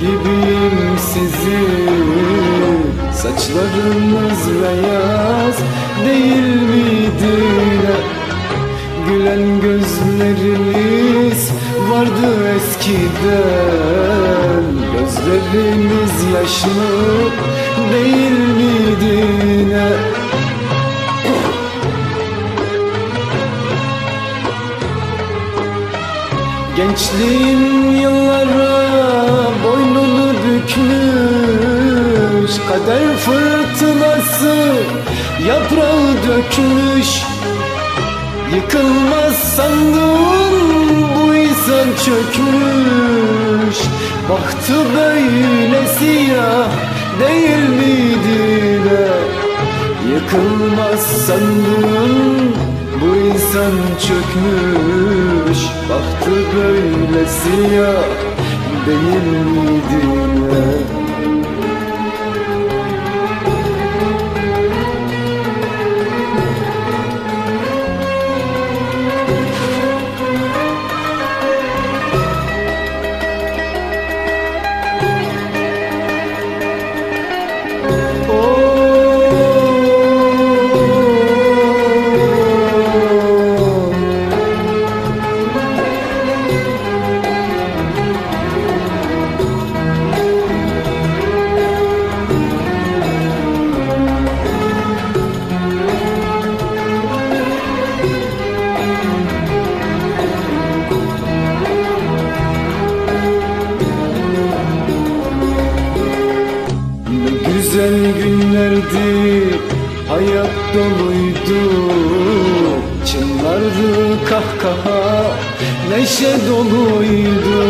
gibiyim sizin Saçlarınız beyaz değil miydi? Gülen gözleriniz vardı eskiden Gözleriniz yaşlı değil miydi ne? Gençliğin yıllara boynunu bükmüş Kader fırtınası yaprağı dökmüş Yıkılmaz sandığın bu insan çökmüş Baktı böyle siyah değil miydi ne? Yıkılmaz sandığın bu insan çökmüş Baktı böyle siyah değil miydi ne? Güzel günlerdi Hayat doluydu. Çınlardı kahkaha Neşe doluydu.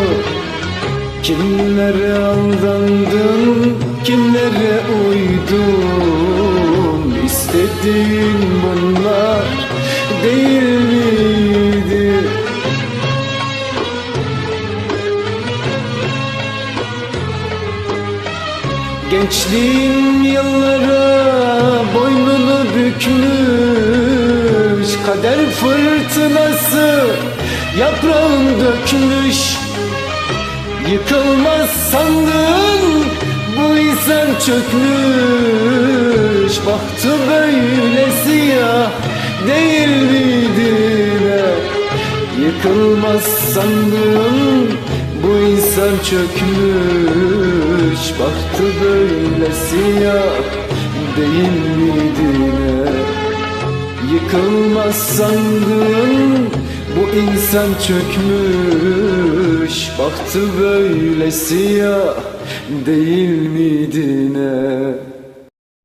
Kimlere aldandın Kimlere uydun? İstediğin bunlar Değil Gençliğin yıllara boynunu bükmüş Kader fırtınası yaprağın dökmüş Yıkılmaz sandığın bu insan çökmüş Baktı böyle siyah değil miydi? Yıkılmaz sandığın bu insan çökmüş Baktı böyle siyah değil miydi ne? Yıkılmaz sandığın bu insan çökmüş Baktı böyle siyah değil miydi ne?